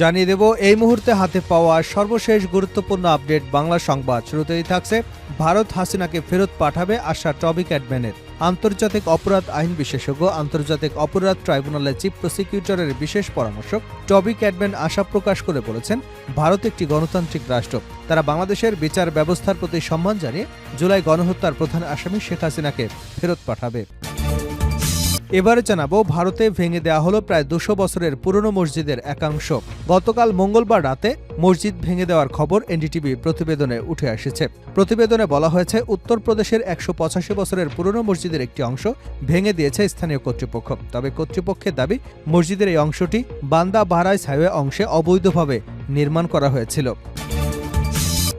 জানিয়ে দেব, এই মুহূর্তে হাতে পাওয়া সর্বশেষ গুরুত্বপূর্ণ আপডেট বাংলা সংবাদ। শুরুতেই থাকছে, ভারত হাসিনাকে ফেরত পাঠাবে আশা টবি ক্যাডম্যানের আন্তর্জাতিক অপরাধ আইন বিশেষজ্ঞ, আন্তর্জাতিক অপরাধ ট্রাইব্যুনালের চিফ প্রসিকিউটরের বিশেষ পরামর্শক টবি ক্যাডম্যান আশা প্রকাশ করে বলেছেন, ভারত একটি গণতান্ত্রিক রাষ্ট্র। তারা বাংলাদেশের বিচার ব্যবস্থার প্রতি সম্মান জানিয়ে জুলাই গণহত্যার প্রধান আসামি শেখ হাসিনাকে ফেরত পাঠাবে। এবারে জানাব, ভারতে ভেঙে দেওয়া হলো প্রায় দুশো বছরের পুরনো মসজিদের একাংশ। গতকাল মঙ্গলবার রাতে মসজিদ ভেঙে দেওয়ার খবর এনডিটিভি প্রতিবেদনে উঠে এসেছে। প্রতিবেদনে বলা হয়েছে, উত্তরপ্রদেশের একশো পঁচাশি বছরের পুরনো মসজিদের একটি অংশ ভেঙে দিয়েছে স্থানীয় কর্তৃপক্ষ। তবে কর্তৃপক্ষের দাবি, মসজিদের এই অংশটি বান্দা বাহারাইস হাইওয়ে অংশে অবৈধভাবে নির্মাণ করা হয়েছিল।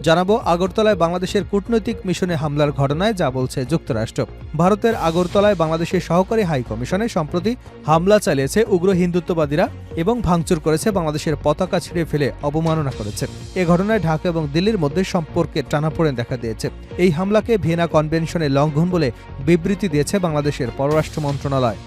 জানাব, আগরতলায় বাংলাদেশের কূটনৈতিক মিশনে হামলার ঘটনায় যা বলছে যুক্তরাষ্ট্র। ভারতের আগরতলায় বাংলাদেশের সহকারী হাই কমিশনে সম্প্রতি হামলা চালিয়েছে উগ্র হিন্দুত্ববাদীরা এবং ভাঙচুর করেছে বাংলাদেশের পতাকা ছিঁড়ে ফেলে অবমাননা করেছে। এ ঘটনায় ঢাকা এবং দিল্লির মধ্যে সম্পর্কে টানাপোড়েন দেখা দিয়েছে। এই হামলাকে ভিয়েনা কনভেনশনে লঙ্ঘন বলে বিবৃতি দিয়েছে বাংলাদেশের পররাষ্ট্র মন্ত্রণালয়।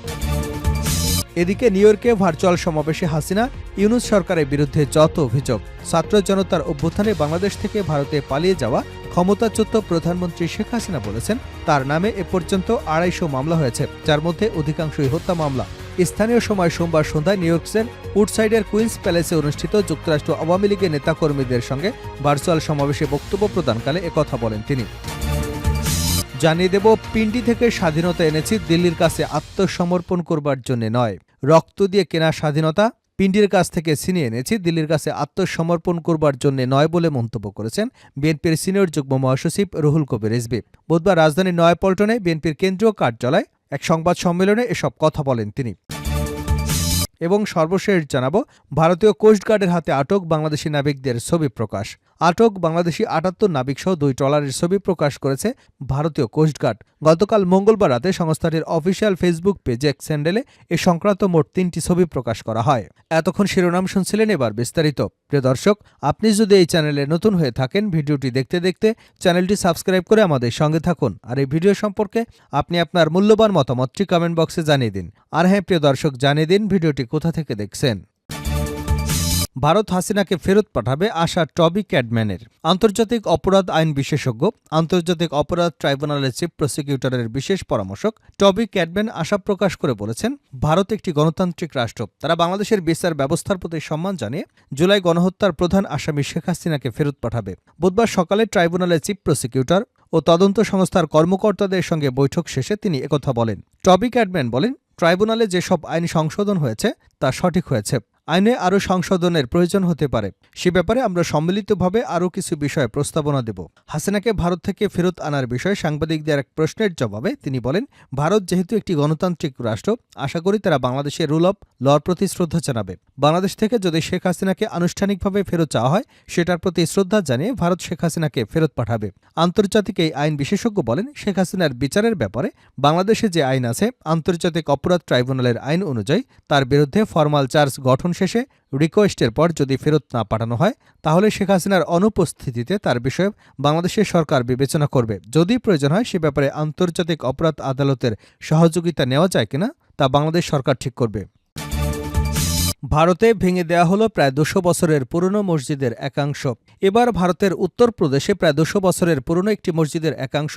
এদিকে নিউ ইয়র্কে ভার্চুয়াল সমাবেশে হাসিনা, ইউনুস সরকারের বিরুদ্ধে যত অভিযোগ। ছাত্র জনতার অভ্যুত্থানে বাংলাদেশ থেকে ভারতে পালিয়ে যাওয়া ক্ষমতাচ্যুত প্রধানমন্ত্রী শেখ হাসিনা বলেছেন, তার নামে এ পর্যন্ত আড়াইশো মামলা হয়েছে, যার মধ্যে অধিকাংশই হত্যা মামলা। স্থানীয় সময় সোমবার সন্ধ্যায় নিউ ইয়র্কসের উডসাইডের কুইন্স প্যালেসে অনুষ্ঠিত যুক্তরাষ্ট্র আওয়ামী লীগের নেতাকর্মীদের সঙ্গে ভার্চুয়াল সমাবেশে বক্তব্য প্রদানকালে একথা বলেন তিনি। জানিয়ে দেব, পিন্ডি থেকে স্বাধীনতা এনেছি, দিল্লির কাছে আত্মসমর্পণ করবার জন্য নয়। রক্ত দিয়ে কেনা স্বাধীনতা পিন্ডির কাছ থেকে ছিনিয়ে এনেছি, দিল্লির কাছে আত্মসমর্পণ করবার জন্য নয় বলে মন্তব্য করেছেন বিএনপির সিনিয়র যুগ্ম মহাসচিব রুহুল কবির রিজভি বুধবার রাজধানীর নয়াপল্টনে বিএনপির কেন্দ্রীয় কার্যালয় এক সংবাদ সম্মেলনে এসব কথা বলেন তিনি। এবং সর্বশেষ জানাব, ভারতীয় কোস্টগার্ডের হাতে আটক বাংলাদেশি নাবিকদের ছবি প্রকাশ। আটক বাংলাদেশি আটাত্তর নাবিকসহ দুই ট্রলারের ছবি প্রকাশ করেছে ভারতীয় কোস্টগার্ড গতকাল মঙ্গলবার রাতে সংস্থাটির অফিসিয়াল ফেসবুক পেজে এক স্যান্ডেলে এ সংক্রান্ত মোট তিনটি ছবি প্রকাশ করা হয়। এতক্ষণ শিরোনাম শুনছিলেন এবার বিস্তারিত। প্রিয় দর্শক, আপনি যদি এই চ্যানেলে নতুন হয়ে থাকেন, ভিডিওটি দেখতে দেখতে চ্যানেলটি সাবস্ক্রাইব করে আমাদের সঙ্গে থাকুন। আর এই ভিডিও সম্পর্কে আপনি আপনার মূল্যবান মতামতটি কমেন্ট বক্সে জানিয়ে দিন। আর হ্যাঁ প্রিয় দর্শক, জানিয়ে দিন ভিডিওটি কোথা থেকে দেখছেন। ভারত হাসিনাকে ফেরত পাঠাবে আশা টবি ক্যাডম্যানের। আন্তর্জাতিক অপরাধ আইন বিশেষজ্ঞ, আন্তর্জাতিক অপরাধ ট্রাইব্যুনালের চিফ প্রসিকিউটরের বিশেষ পরামর্শক টবি ক্যাডম্যান আশা প্রকাশ করে বলেছেন, ভারত একটি গণতান্ত্রিক রাষ্ট্র। তারা বাংলাদেশের বিচার ব্যবস্থার প্রতি সম্মান জানিয়ে জুলাই গণহত্যার প্রধান আসামি শেখ হাসিনাকে ফেরত পাঠাবে। বুধবার সকালে ট্রাইব্যুনালের চিফ প্রসিকিউটর ও তদন্ত সংস্থার কর্মকর্তাদের সঙ্গে বৈঠক শেষে তিনি একথা বলেন। টবি ক্যাডম্যান বলেন, ট্রাইব্যুনালে যেসব আইন সংশোধন হয়েছে, তা সঠিক হয়েছে। আইনে আরও সংশোধনের প্রয়োজন হতে পারে। সে ব্যাপারে আমরা সম্মিলিতভাবে আরও কিছু বিষয়ে প্রস্তাবনা দেব। হাসিনাকে ভারত থেকে ফেরত আনার বিষয়ে সাংবাদিকদের এক প্রশ্নের জবাবে তিনি বলেন, ভারত যেহেতু একটি গণতান্ত্রিক রাষ্ট্র, আশা করি তারা বাংলাদেশের রুল অব লর প্রতি শ্রদ্ধা জানাবে। বাংলাদেশ থেকে যদি শেখ হাসিনাকে আনুষ্ঠানিকভাবে ফেরত চাওয়া হয়, সেটার প্রতি শ্রদ্ধা জানিয়ে ভারত শেখ হাসিনাকে ফেরত পাঠাবে। আন্তর্জাতিক এই আইন বিশেষজ্ঞ বলেন, শেখ হাসিনার বিচারের ব্যাপারে বাংলাদেশে যে আইন আছে, আন্তর্জাতিক অপরাধ ট্রাইব্যুনালের আইন অনুযায়ী তার বিরুদ্ধে ফরমাল চার্জ গঠন শেষে রিকোয়েস্টের পর যদি ফেরত না পাঠানো হয়, তাহলে শেখ হাসিনার অনুপস্থিতিতে তার বিষয়ে বাংলাদেশের সরকার বিবেচনা করবে। যদি প্রয়োজন হয়, সে ব্যাপারে আন্তর্জাতিক অপরাধ আদালতের সহযোগিতা নেওয়া যায় কিনা, তা বাংলাদেশ সরকার ঠিক করবে। ভারতে ভেঙে দেওয়া হলো প্রায় দুশো বছরের পুরনো মসজিদের একাংশ। এবার ভারতের উত্তরপ্রদেশে প্রায় দুশো বছরের পুরনো একটি মসজিদের একাংশ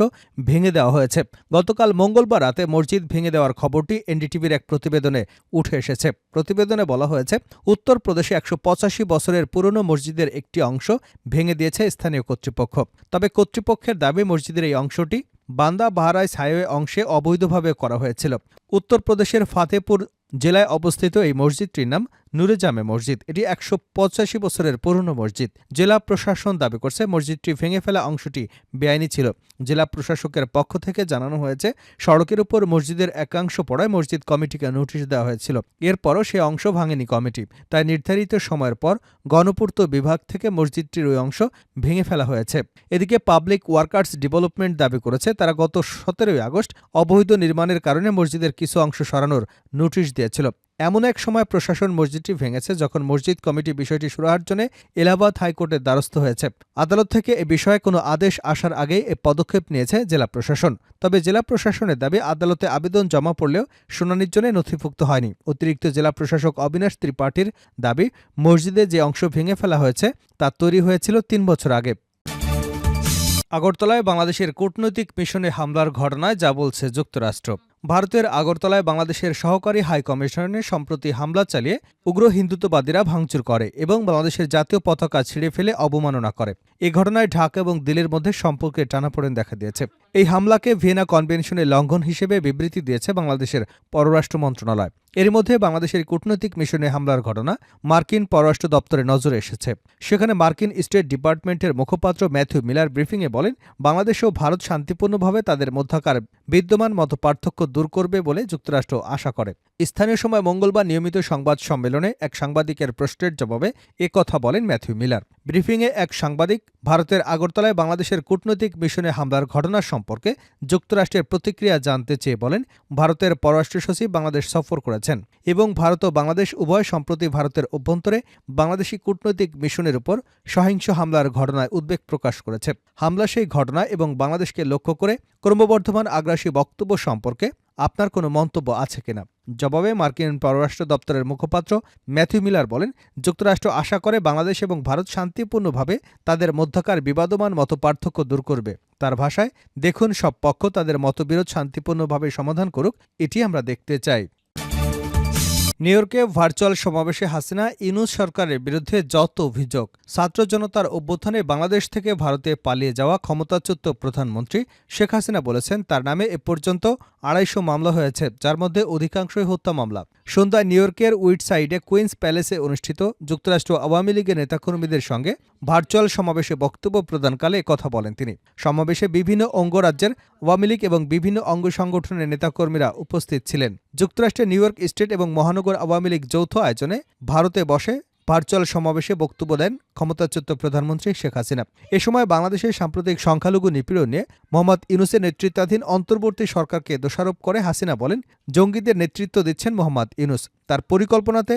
ভেঙে দেওয়া হয়েছে। গতকাল মঙ্গলবার রাতে মসজিদ ভেঙে দেওয়ার খবরটি এনডিটিভির এক প্রতিবেদনে উঠে এসেছে। প্রতিবেদনে বলা হয়েছে উত্তরপ্রদেশে একশো পঁচাশি বছরের পুরনো মসজিদের একটি অংশ ভেঙে দিয়েছে স্থানীয় কর্তৃপক্ষ। তবে কর্তৃপক্ষের দাবি, মসজিদের এই অংশটি বান্দা বাহারাইস হাইওয়ে অংশে অবৈধভাবে করা হয়েছিল। উত্তরপ্রদেশের ফাতেপুর জেলায় অবস্থিত এই মসজিদটির নাম নুরে জামে মসজিদ। এটি একশো পঁচাশি বছরের পুরনো মসজিদ। জেলা প্রশাসন দাবি করছে মসজিদটি ভেঙে ফেলা অংশটি বেআইনি ছিল। জেলা প্রশাসকের পক্ষ থেকে জানানো হয়েছে, সড়কের উপর মসজিদের একাংশ পড়ায় মসজিদ কমিটিকে নোটিশ দেওয়া হয়েছিল। এরপরও সে অংশ ভাঙেনি কমিটি। তাই নির্ধারিত সময়ের পর গণপূর্ত বিভাগ থেকে মসজিদটির ওই অংশ ভেঙে ফেলা হয়েছে। এদিকে পাবলিক ওয়ার্কার্স ডেভেলপমেন্ট দাবি করেছে, তারা গত সতেরোই আগস্ট অবৈধ নির্মাণের কারণে মসজিদের কিছু অংশ সরানোর নোটিশ দিয়েছিল। এমন এক সময় প্রশাসন মসজিদটি ভেঙেছে যখন মসজিদ কমিটি বিষয়টি সুরাহার জন্য এলাহাবাদ হাইকোর্টের দ্বারস্থ হয়েছে। আদালত থেকে এ বিষয়ে কোনো আদেশ আসার আগেই এ পদক্ষেপ নিয়েছে জেলা প্রশাসন। তবে জেলা প্রশাসনের দাবি, আদালতে আবেদন জমা পড়লেও শুনানির জন্য নথিভুক্ত হয়নি। অতিরিক্ত জেলা প্রশাসক অবিনাশ ত্রিপাঠীর দাবি, মসজিদে যে অংশ ভেঙে ফেলা হয়েছে তা তৈরি হয়েছিল তিন বছর আগে। আগরতলায় বাংলাদেশের কূটনৈতিক মিশনে হামলার ঘটনায় যা বলছে যুক্তরাষ্ট্র। ভারতের আগরতলায় বাংলাদেশের সহকারী হাই কমিশনের সম্প্রতি হামলা চালিয়ে উগ্র হিন্দুত্ববাদীরা ভাঙচুর করে এবং বাংলাদেশের জাতীয় পতাকা ছিঁড়ে ফেলে অবমাননা করে। এ ঘটনায় ঢাকা এবং দিল্লির মধ্যে সম্পর্কে টানাপোড়েন দেখা দিয়েছে। এই হামলাকে ভিয়েনা কনভেনশনের লঙ্ঘন হিসেবে বিবৃতি দিয়েছে বাংলাদেশের পররাষ্ট্র মন্ত্রণালয়। এর মধ্যে বাংলাদেশের কূটনৈতিক মিশনে হামলার ঘটনা মার্কিন পররাষ্ট্র দপ্তরে নজরে এসেছে। সেখানে মার্কিন স্টেট ডিপার্টমেন্টের মুখপাত্র ম্যাথিউ মিলার ব্রিফিংয়ে বলেন, বাংলাদেশ ও ভারত শান্তিপূর্ণভাবে তাদের মধ্যাকার বিদ্যমান মত পার্থক্য দূর করবে বলে যুক্তরাষ্ট্র আশা করে। স্থানীয় সময় মঙ্গলবার নিয়মিত সংবাদ সম্মেলনে এক সাংবাদিকের প্রশ্নের জবাবে এ কথা বলেন ম্যাথিউ মিলার। ব্রিফিংয়ে এক সাংবাদিক, ভারতের আগরতলায় বাংলাদেশের কূটনৈতিক মিশনে হামলার ঘটনা সম্পর্কে যুক্তরাষ্ট্রের প্রতিক্রিয়া জানতে চেয়ে বলেন, ভারতের পররাষ্ট্র সচিব বাংলাদেশ সফর করেছেন এবং ভারত ও বাংলাদেশ উভয় সম্প্রতি ভারতের অভ্যন্তরে বাংলাদেশি কূটনৈতিক মিশনের উপর সহিংস হামলার ঘটনায় উদ্বেগ প্রকাশ করেছে। হামলা সেই ঘটনা এবং বাংলাদেশকে লক্ষ্য করে ক্রমবর্ধমান আগ্রাসী বক্তব্য সম্পর্কে আপনার কোনো মন্তব্য আছে কিনা? জবাবে মার্কিন পররাষ্ট্র দপ্তরের মুখপাত্র ম্যাথিউ মিলার বলেন, যুক্তরাষ্ট্র আশা করে বাংলাদেশ এবং ভারত শান্তিপূর্ণভাবে তাদের মধ্যকার বিবাদমান মত পার্থক্য দূর করবে। তার ভাষায়, দেখুন সব পক্ষ তাদের মতবিরোধ শান্তিপূর্ণভাবে সমাধান করুক, এটি আমরা দেখতে চাই। নিউ ইয়র্কে ভার্চুয়াল সমাবেশে হাসিনা, ইনুস সরকারের বিরুদ্ধে যত অভিযোগ, ছাত্র জনতার অভ্যুত্থানে বাংলাদেশ থেকে ভারতে পালিয়ে যাওয়া ক্ষমতাচ্যুত প্রধানমন্ত্রী শেখ হাসিনা বলেছেন, তার নামে এ পর্যন্ত আড়াইশো মামলা হয়েছে, যার মধ্যে অধিকাংশই হত্যা মামলা। সন্ধ্যায় নিউ ইয়র্কের উইটসাইডে কুইন্স প্যালেসে অনুষ্ঠিত যুক্তরাষ্ট্র আওয়ামী লীগের নেতাকর্মীদের সঙ্গে ভার্চুয়াল সমাবেশে বক্তব্য প্রদানকালে কথা বলেন তিনি। সমাবেশে বিভিন্ন অঙ্গরাজ্যের আওয়ামী লীগ এবং বিভিন্ন অঙ্গ সংগঠনের নেতাকর্মীরা উপস্থিত ছিলেন। যুক্তরাষ্ট্রের নিউ ইয়র্ক স্টেট এবং মহানগর আওয়ামী লীগ যৌথ আয়োজনে ভারতে বসে ভার্চুয়াল সমাবেশে বক্তব্য দেন ক্ষমতাচ্যুত প্রধানমন্ত্রী শেখ হাসিনা। এ সময় বাংলাদেশের সাম্প্রতিক সংখ্যালঘু নিপীড়ন নিয়ে মোহাম্মদ ইউনুসের নেতৃত্বাধীন অন্তর্বর্তী সরকারকে দোষারোপ করে হাসিনা বলেন, জঙ্গিদের নেতৃত্ব দিচ্ছেন মোহাম্মদ ইউনুস। তার পরিকল্পনাতে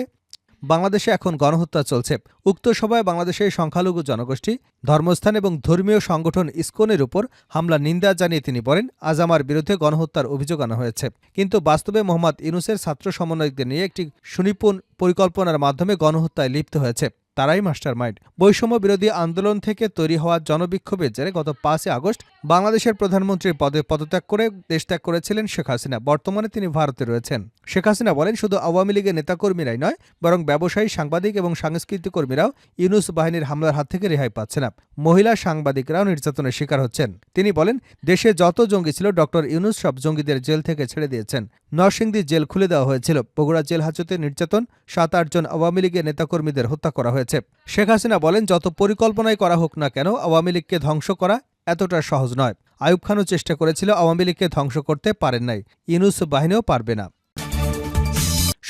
বাংলাদেশে এখন গণহত্যা চলছে। উক্ত সভায় বাংলাদেশের সংখ্যালঘু জনগোষ্ঠী, ধর্মস্থান এবং ধর্মীয় সংগঠন ইসকনের উপর হামলা, নিন্দা জানিয়ে তিনি বলেন, আজ আমার বিরুদ্ধে গণহত্যার অভিযোগ আনা হয়েছে। কিন্তু বাস্তবে মোহাম্মদ ইনুসের ছাত্র সমন্বয়কদের নিয়ে একটি সুনিপুণ পরিকল্পনার মাধ্যমে গণহত্যায় লিপ্ত হয়েছে। তারাই মাস্টার মাইন্ড বৈষম্য বিরোধী আন্দোলন থেকে তৈরি হওয়া জনবিক্ষোভের জেরে গত পাঁচই আগস্ট বাংলাদেশের প্রধানমন্ত্রীর পদে পদত্যাগ করে দেশত্যাগ করেছিলেন শেখ হাসিনা। বর্তমানে তিনি ভারতে রয়েছেন। শেখ হাসিনা বলেন, শুধু আওয়ামী লীগের নেতাকর্মীরাই নয়, বরং ব্যবসায়ী, সাংবাদিক এবং সাংস্কৃতিক কর্মীরাও ইউনুস বাহিনীর হামলার হাত থেকে রেহাই পাচ্ছে না। মহিলা সাংবাদিকরাও নির্যাতনের শিকার হচ্ছেন। তিনি বলেন, দেশে যত জঙ্গি ছিল ডক্টর ইউনুস সব জঙ্গিদের জেল থেকে ছেড়ে দিয়েছেন। নরসিংদী জেল খুলে দেওয়া হয়েছিল। বগুড়া জেল হাজতে নির্যাতন, সাত আটজন আওয়ামী লীগের নেতাকর্মীদের হত্যা করা হয়েছে। শেখ হাসিনা বলেন, যত পরিকল্পনাই করা হোক না কেন, আওয়ামী লীগকে ধ্বংস করা এতটা সহজ নয়। আয়ুব খানও চেষ্টা করেছিল আওয়ামী লীগকে ধ্বংস করতে পারেন নাই। ইনুস বাহিনীও পারবে না।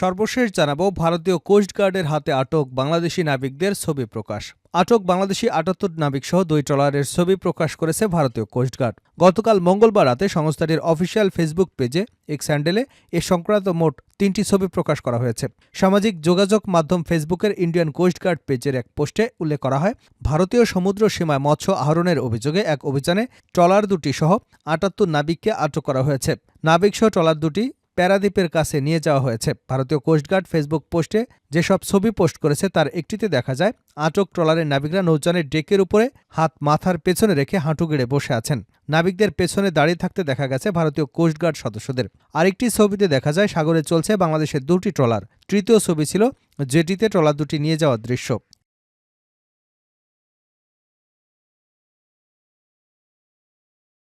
সর্বশেষ জানাব ভারতীয় কোস্টগার্ডের হাতে আটক বাংলাদেশি নাবিকদের ছবি প্রকাশ। আটক বাংলাদেশি আটাত্তর নাবিকসহ দুই ট্রলারের ছবি প্রকাশ করেছে ভারতীয় কোস্টগার্ড গতকাল মঙ্গলবার রাতে সংস্থাটির অফিসিয়াল ফেসবুক পেজে এক স্যান্ডেলে এ সংক্রান্ত মোট তিনটি ছবি প্রকাশ করা হয়েছে। সামাজিক যোগাযোগ মাধ্যম ফেসবুকের ইন্ডিয়ান কোস্টগার্ড পেজের এক পোস্টে উল্লেখ করা হয়, ভারতীয় সমুদ্র সীমায় মৎস্য আহরণের অভিযোগে এক অভিযানে ট্রলার দুটি সহ আটাত্তর নাবিককে আটক করা হয়েছে। নাবিকসহ ট্রলার দুটি প্যারাদ্বীপের কাছে নিয়ে যাওয়া হয়েছে। ভারতীয় কোস্টগার্ড ফেসবুক পোস্টে যেসব ছবি পোস্ট করেছে তার একটিতে দেখা যায়, আটক ট্রলারের নাবিকরা নৌযানের ডেকের উপরে হাত মাথার পেছনে রেখে হাঁটু গেড়ে বসে আছেন। নাবিকদের পেছনে দাঁড়িয়ে থাকতে দেখা গেছে ভারতীয় কোস্টগার্ড সদস্যদের। আরেকটি ছবিতে দেখা যায় সাগরে চলছে বাংলাদেশের দুটি ট্রলার। তৃতীয় ছবি ছিল যেটিতে ট্রলার দুটি নিয়ে যাওয়ার দৃশ্য।